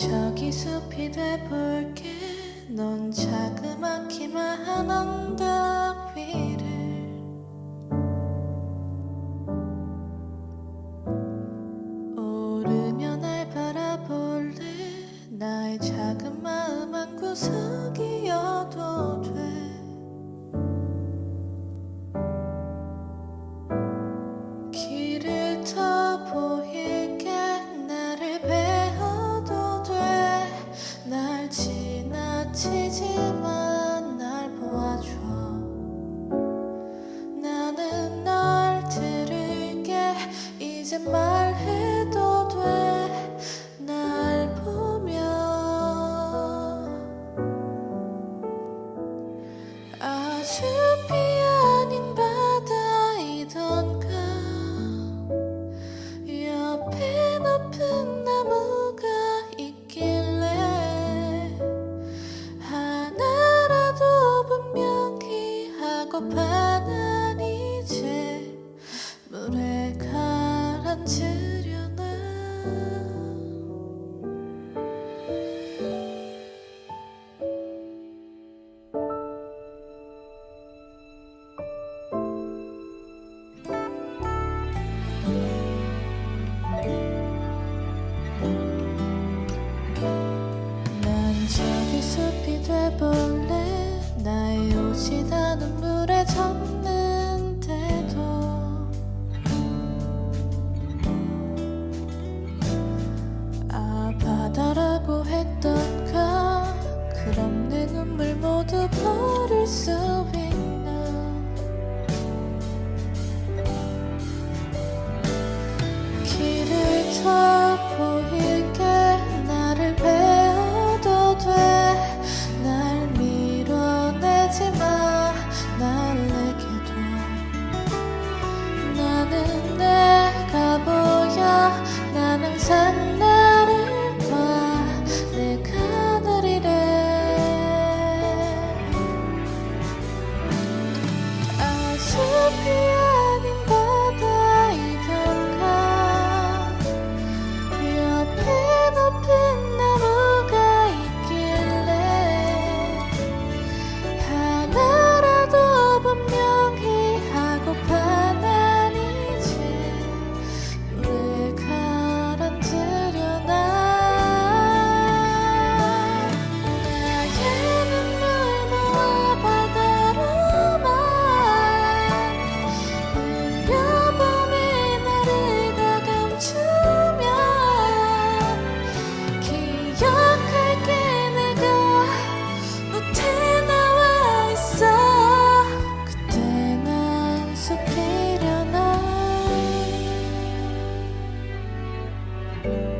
저기 숲이 돼볼게. 넌 자그맣기만 언덕 위를. 오르며 날 바라볼래. 나의 작은 마음 한 구석 이제 말해도 돼. 날 보며 아주 so be 음.